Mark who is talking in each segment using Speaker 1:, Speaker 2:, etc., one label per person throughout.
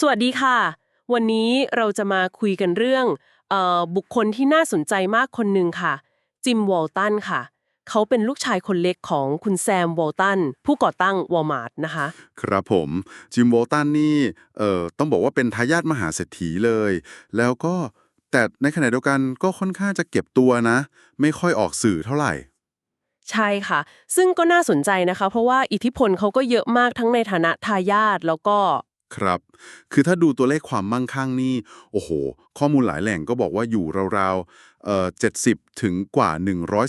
Speaker 1: สวัสดีค่ะ วันนี้เราจะมาคุยกันเรื่องเออบุคคลที่น่าสนใจมากคนหนึ่งค่ะ จิมวอลตันค่ะ เขาเป็นลูกชายคนเล็กของคุณแซมวอลตัน ผู้ก่อตั้งวอลมาร์ทนะคะ
Speaker 2: ครับผม จิมโวลตันนี่เอ่อต้องบอกว่าเป็นทายาทมหาเศรษฐีเลย แล้วก็แต่ในขณะเดียวกันก็ค่อนข้างจะเก็บตัวนะ ไม่ค่อยออกสื่อเท่าไหร่
Speaker 1: ใช่ค่ะ ซึ่งก็น่าสนใจนะคะ เพราะว่าอิทธิพลเขาก็เยอะมากทั้งในฐานะทายาทแล้วก็
Speaker 2: ครับ คือถ้าดูตัวเลขความมั่งคั่งนี่โอ้โห ข้อมูลหลายแหล่งก็บอกว่าอยู่ราวๆเอ่อ70 ถึงกว่า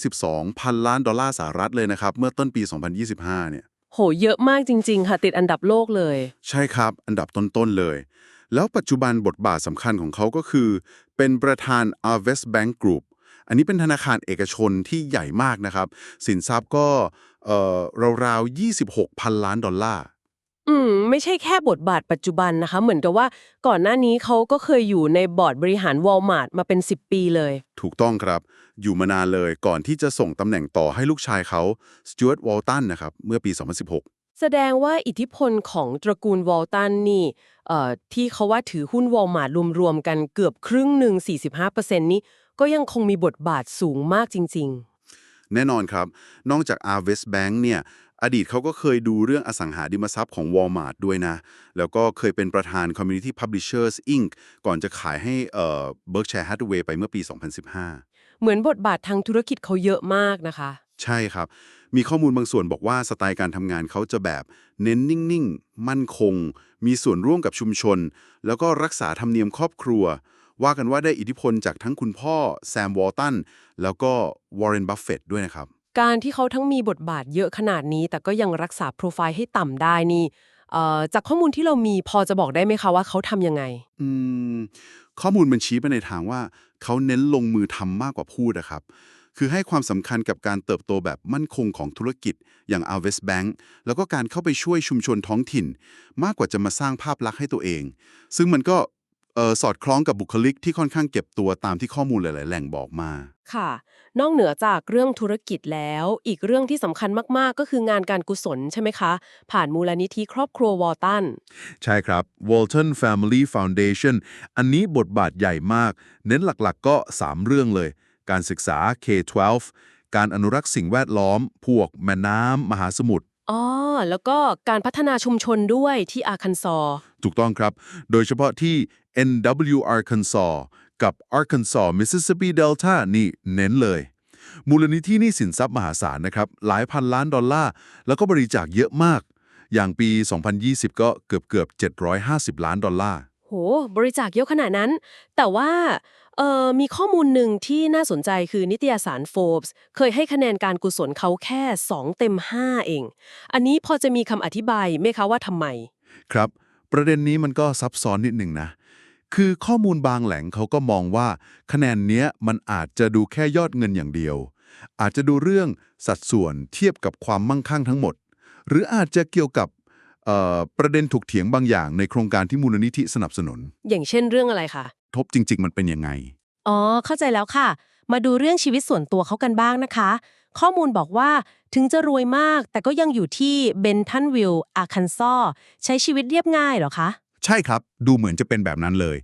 Speaker 2: 112 พันล้านดอลลาร์สหรัฐเลยนะครับ เมื่อต้นปี 2025 เนี่ย
Speaker 1: โห เยอะมากจริง ๆ ค่ะ ติดอันดับโลกเลย
Speaker 2: ใช่ครับ อันดับต้น ๆ เลย แล้วปัจจุบันบทบาทสำคัญของเขาก็คือ เป็นประธาน Arvest Bank Group อันนี้เป็นธนาคารเอกชนที่ใหญ่มากนะครับ สินทรัพย์ก็เอ่อราวๆ 26 พันล้านดอลลาร์
Speaker 1: อืม ไม่ใช่แค่บทบาทปัจจุบันนะคะ เหมือนกับว่าก่อนหน้านี้เขาก็เคยอยู่ในบอร์ดบริหารวอลมาร์ทมาเป็น 10 ปีเลย
Speaker 2: ถูกต้องครับ อยู่มานานเลยก่อนที่จะส่งตำแหน่งต่อให้ลูกชายเขาสจ u ว r t วอลตันนะครับ เมื่อปี 2016
Speaker 1: แสดงว่าอิทธิพลของตระกูลวอลตันนี่เอ่อที่เขาว่าถือหุ้นวอลมาร์ทรวมๆกันเกือบครึ่งหนึ่ง45%นี้ก็ยังคงมีบทบาทสูงมากจริง
Speaker 2: แน่นอนครับ นอกจาก Arvest Bank เนี่ยอดีตเขาก็เคยดูเรื่องอสังหาริมทรัพย์ของ Walmart ด้วยนะ แล้วก็เคยเป็นประธาน Community Publishers Inc. ก่อนจะขายให้เอ่อ Berkshire Hathaway ไปเมื่อปี 2015
Speaker 1: ๆเหมือนบทบาททางธุรกิจเขาเยอะมากนะคะ
Speaker 2: ใช่ครับ มีข้อมูลบางส่วนบอกว่าสไตล์การทำงานเขาจะแบบเน้นนิ่ง ๆ มั่นคง มีส่วนร่วมกับชุมชน แล้วก็รักษาธรรมเนียมครอบครัว ว่ากันว่าได้อิทธิพลจากทั้งคุณพ่อแซมวอลตันแล้วก็วอร์เรนบัฟเฟตด้วยนะครับ
Speaker 1: การที่เขาทั้งมีบทบาทเยอะขนาดนี้ แต่ก็ยังรักษาโปรไฟล์ให้ต่ำได้นี่เอ่อจากข้อมูลที่เรามีพอจะบอกได้ไหมคะว่าเขาทำยังไง
Speaker 2: อืม ข้อมูลมันชี้ไปในทางว่า เขาเน้นลงมือทำมากกว่าพูดนะครับ คือให้ความสำคัญกับการเติบโตแบบมั่นคงของธุรกิจ อย่าง Alves Bank แล้วก็การเข้าไปช่วยชุมชนท้องถิ่น มากกว่าจะมาสร้างภาพลักษณ์ให้ตัวเอง ซึ่งมันก็ เอ่อสอดคล้องกับบุคลิกที่ค่อนข้างเก็บตัวตามที่ข้อมูลหลาย ๆ แหล่งบอกมา
Speaker 1: ค่ะ นอกเหนือจากเรื่องธุรกิจแล้ว อีกเรื่องที่สำคัญมาก ๆ ก็คืองานการกุศลใช่ไหมคะ ผ่านมูลนิธิครอบครัววอลตัน
Speaker 3: ใช่ครับ Walton Family Foundation อันนี้บทบาทใหญ่มาก เน้นหลัก ๆ ก็ 3 เรื่องเลย การศึกษา K-12 การอนุรักษ์สิ่งแวดล้อม พวกแม่น้ำมหาสมุทร
Speaker 1: อ๋อ แล้วก็การพัฒนาชุมชนด้วยที่อาคันซอ
Speaker 3: ถูกต้องครับ โดยเฉพาะที่ NW Arkansas กับ Arkansas Mississippi Delta นี่เน้นเลย มูลนิธินี่สินทรัพย์มหาศาลนะครับ หลายพันล้านดอลลาร์ แล้วก็บริจาคเยอะมาก อย่างปี 2020 ก็เกือบเกือบๆ750 ล้านดอลลาร์
Speaker 1: โห บริจาคเยอะขนาดนั้น แต่ว่าเอ่อมีข้อมูลหนึ่งที่น่าสนใจคือนิตยสาร Forbes เคยให้คะแนนการกุศลเขาแค่ 2 เต็ม 5 เอง อันนี้พอจะมีคำอธิบายไหมคะว่าทำไม
Speaker 3: ครับ ประเด็นนี้มันก็ซับซ้อนนิดหนึ่งนะ คือข้อมูลบางแหล่งเขาก็มองว่า คะแนนเนี้ยมันอาจจะดูแค่ยอดเงินอย่างเดียว อาจจะดูเรื่องสัดส่วนเทียบกับความมั่งคั่งทั้งหมด หรืออาจจะเกี่ยวกับเอ่อประเด็นถกเถียงบางอย่างในโครงการที่มูลนิธิสนับสนุน
Speaker 1: อย่างเช่นเรื่องอะไรคะ
Speaker 3: ทบจริง ๆ มันเป็นยังไง
Speaker 4: อ๋อ เข้าใจแล้วค่ะ มาดูเรื่องชีวิตส่วนตัวเขากันบ้างนะคะ ข้อมูลบอกว่าถึงจะรวยมาก แต่ก็ยังอยู่ที่เบนทันวิลล์อาคันซอใช้ชีวิตเรียบง่ายเหรอคะ
Speaker 3: ใช่ครับ ดูเหมือนจะเป็นแบบนั้นเลย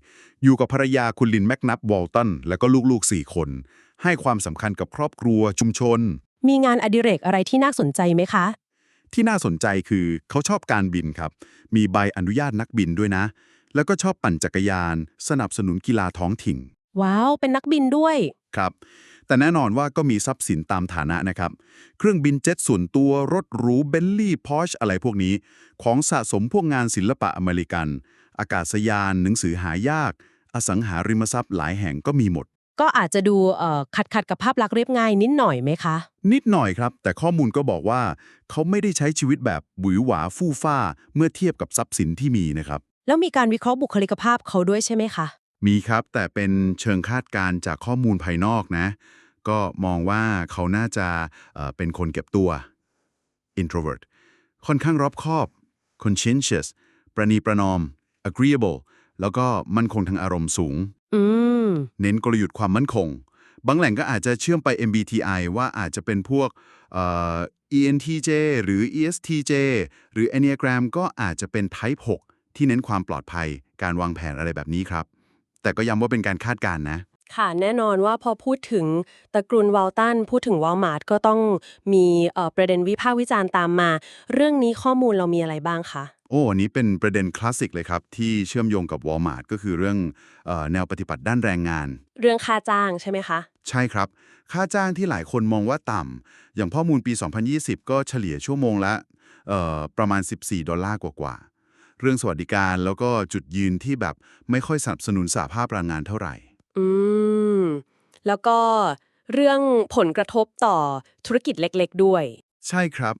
Speaker 3: อยู่กับภรรยาคุณลินแมกนับวอลตันแล้วก็ลูกๆ 4 คน ให้ความสำคัญกับครอบครัวชุมชน
Speaker 4: มีงานอดิเรกอะไรที่น่าสนใจไหมคะ
Speaker 3: ที่น่าสนใจคือเขาชอบการบินครับ มีใบอนุญาตนักบินด้วยนะ แล้วก็ชอบปั่นจักรยาน สนับสนุนกีฬาท้องถิ่น
Speaker 4: ว้าว เป็นนักบินด้วย
Speaker 3: ครับ แต่แน่นอนว่าก็มีทรัพย์สินตามฐานะนะครับ เครื่องบินเจ็ตส่วนตัวรถหรูเบนลี่พอชอะไรพวกนี้ ของสะสมพวกงานศิลปะอเมริกัน อากาศยาน หนังสือหายาก อสังหาริมทรัพย์หลายแห่งก็มีหมด
Speaker 4: ก็อาจจะดูเอ่อขัดขัดกับภาพลักษณ์เรียบง่ายนิดหน่อยไหมคะ
Speaker 3: นิดหน่อยครับ แต่ข้อมูลก็บอกว่าเขาไม่ได้ใช้ชีวิตแบบหวือหวาฟู่ฟ้า เมื่อเทียบกับทรัพย์สินที่มีนะครับ
Speaker 4: แล้วมีการวิเคราะห์บุคลิกภาพเขาด้วยใช่ไหมคะ
Speaker 3: มีครับแต่เป็นเชิงคาดการณ์จากข้อมูลภายนอกนะ ก็มองว่าเขาน่าจะเอ่อเป็นคนเก็บตัว introvert ค่อนข้างรอบคอบ conscientious ประนีประนอม agreeable แล้วก็มั่นคงทางอารมณ์สูง
Speaker 4: อืม
Speaker 3: เน้นกลยุทธ์ความมั่นคง บางแหล่งก็อาจจะเชื่อมไป MBTI ว่าอาจจะเป็นพวกเอ่อ ENTJ หรือ ESTJ หรือ Enneagram ก็อาจจะเป็น Type 6 ที่เน้นความปลอดภัย
Speaker 2: การวางแผนอะไรแบบนี้ครับ แต่ก็ย้ำว่าเป็นการคาดการณ์นะ
Speaker 1: ค่ะแน่นอนว่าพอพูดถึงตระกูลวอลตันพูดถึงวอลมาร์ทก็ต้องมีเอ่อประเด็นวิพากษ์วิจารณ์ตามมา เรื่องนี้ข้อมูลเรามีอะไรบ้างคะ
Speaker 2: โอ้อันนี้เป็นประเด็นคลาสสิกเลยครับ ที่เชื่อมโยงกับ Walmart ก็คือเรื่องเออแนวปฏิบัติด้านแรงงาน
Speaker 1: เรื่องค่าจ้างใช่ไหมคะ
Speaker 2: ใช่ครับ ค่าจ้างที่หลายคนมองว่าต่ำอย่างข้อมูลปี 2020 ก็เฉลี่ยชั่วโมงละเอ่อประมาณ 14 ดอลลาร์กว่าๆ เรื่องสวัสดิการแล้วก็จุดยืนที่แบบไม่ค่อยสนับสนุนสหภาพแรงงานเท่าไหร่
Speaker 1: อืม แล้วก็เรื่องผลกระทบต่อธุรกิจเล็กๆด้วย
Speaker 2: ใช่ครับ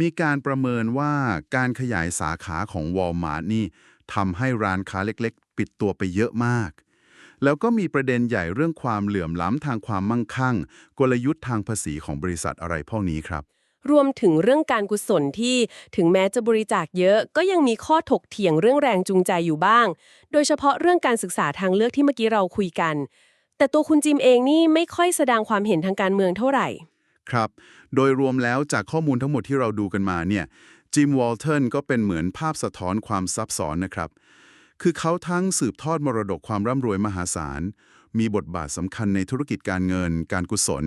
Speaker 2: มีการประเมินว่าการขยายสาขาของ Walmart นี่ทำให้ร้านค้าเล็กๆ ปิดตัวไปเยอะมาก แล้วก็มีประเด็นใหญ่เรื่องความเหลื่อมล้ำทางความมั่งคั่ง กลยุทธ์ทางภาษีของบริษัทอะไรพวกนี้ครับ
Speaker 1: รวมถึงเรื่องการกุศลที่ถึงแม้จะบริจาคเยอะ ก็ยังมีข้อถกเถียงเรื่องแรงจูงใจอยู่บ้าง โดยเฉพาะเรื่องการศึกษาทางเลือกที่เมื่อกี้เราคุยกัน แต่ตัวคุณจิมเองนี่ไม่ค่อยแสดงความเห็นทางการเมืองเท่าไหร่
Speaker 2: ครับ โดยรวมแล้วจากข้อมูลทั้งหมดที่เราดูกันมาเนี่ยจิมวอลเทนก็เป็นเหมือนภาพสะท้อนความซับซ้อนนะครับ คือเขาทั้งสืบทอดมรดกความร่ำรวยมหาศาลมีบทบาทสำคัญในธุรกิจการเงิน การกุศล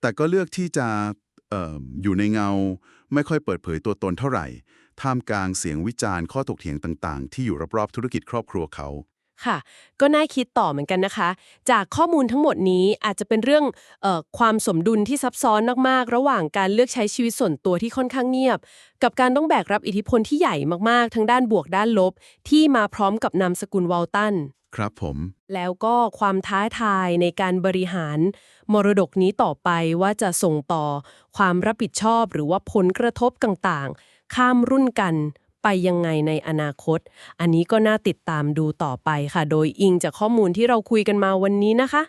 Speaker 2: แต่ก็เลือกที่จะ อยู่ในเงาไม่ค่อยเปิดเผยตัวตนเท่าไหร่ ท่ามกลางเสียงวิจารณ์ข้อถกเถียงต่าง ๆ ที่อยู่รอบๆธุรกิจครอบครัวเขา
Speaker 1: ค่ะ ก็น่าคิดต่อเหมือนกันนะคะ จากข้อมูลทั้งหมดนี้อาจจะเป็นเรื่องออความสมดุลที่ซับซ้อนมากๆ ระหว่างการเลือกใช้ชีวิตส่วนตัวที่ค่อนข้างเงียบ กับการต้องแบกรับอิทธิพลที่ใหญ่มากๆ ทั้งด้านบวกด้านลบ ที่มาพร้อมกับนามสกุลวอลตัน
Speaker 2: ครับผม
Speaker 1: แล้วก็ความท้าทายในการบริหาร มรดกนี้ต่อไปว่าจะส่งต่อความรับผิดชอบหรือว่าผลกระทบต่างๆ ข้ามรุ่นกันไปยังไงในอนาคต อันนี้ก็น่าติดตามดูต่อไปค่ะ โดยอิงจากข้อมูลที่เราคุยกันมาวันนี้นะคะ